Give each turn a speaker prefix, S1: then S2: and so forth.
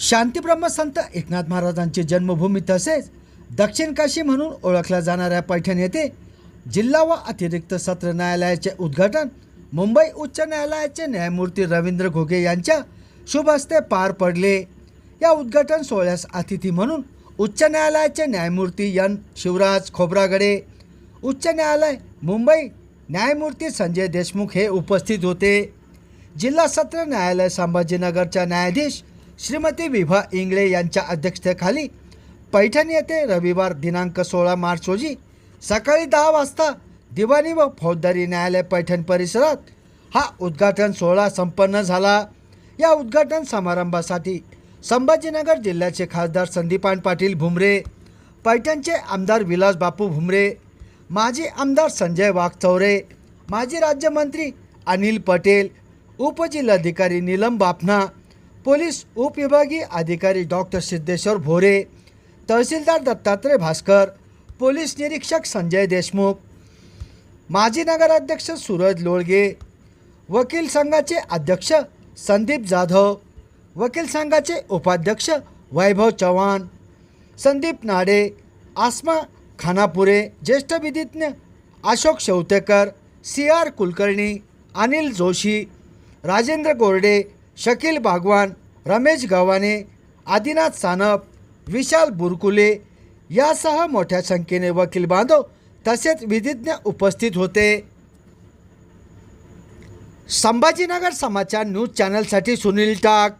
S1: शांतीब्रह्म संत एकनाथ महाराजांची जन्मभूमी तसेच दक्षिण काशी म्हणून ओळखल्या जाणाऱ्या पैठण येथे जिल्हा व अतिरिक्त सत्र न्यायालयाचे उद्घाटन मुंबई उच्च न्यायालयाचे न्यायमूर्ती रवींद्र घोगे यांच्या शुभ हस्ते पार पडले. या उद्घाटन सोहळ्यास अतिथी म्हणून उच्च न्यायालयाचे न्यायमूर्ती एन. शिवराज खोब्रागडे उच्च न्यायालय मुंबई न्यायमूर्ती संजय देशमुख हे उपस्थित होते. जिल्हा सत्र न्यायालय संभाजीनगरच्या न्यायाधीश श्रीमती विभा इंगळे यांच्या अध्यक्षतेखाली पैठण येथे रविवार दिनांक सोळा मार्च रोजी सकाळी दहा वाजता दिवाणी व फौजदारी न्यायालय पैठण परिसरात हा उद्घाटन सोहळा संपन्न झाला. या उद्घाटन समारंभासाठी संभाजीनगर जिल्ह्याचे खासदार संदीपान पाटील भुमरे पैठणचे आमदार विलास बापू भुमरे माजी आमदार संजय वाघचौरे माजी राज्यमंत्री अनिल पटेल उपजिल्हाधिकारी नीलम बापना पोलीस उपविभागीय अधिकारी डॉक्टर सिद्धेश्वर भोरे तहसीलदार दत्तात्रय भास्कर पोलीस निरीक्षक संजय देशमुख माजी नगराध्यक्ष सूरज लोळगे वकील संघाचे अध्यक्ष संदीप जाधव वकील संघाचे उपाध्यक्ष वैभव चव्हाण संदीप नाडे आसमा खानापुरे ज्येष्ठ विधिज्ञ अशोक शेवतेकर सी आर कुलकर्णी अनिल जोशी राजेंद्र गोरडे शकील भागवान रमेश गव्हाणे आदिनाथ सानप विशाल बुरकुले यासह मोठ्या संख्येने वकील बांधव तसेच विधिज्ञ उपस्थित होते. संभाजीनगर समाचार न्यूज चॅनलसाठी सुनील टाक.